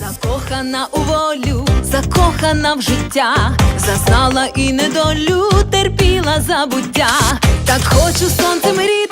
Закохана у волю, закохана в життя, зазнала і недолю, терпіла забуття, так хочу сонцем рід.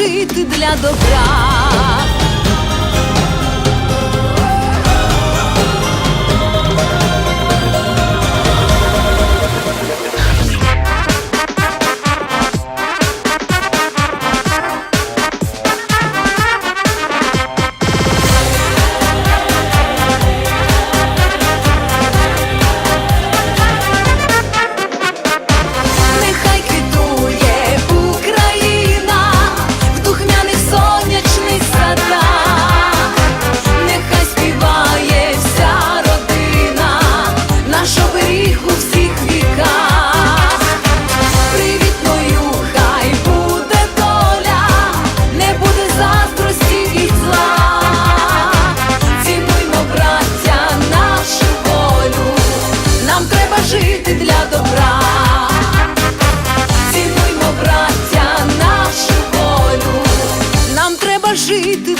жити для добра.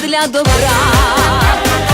для добра.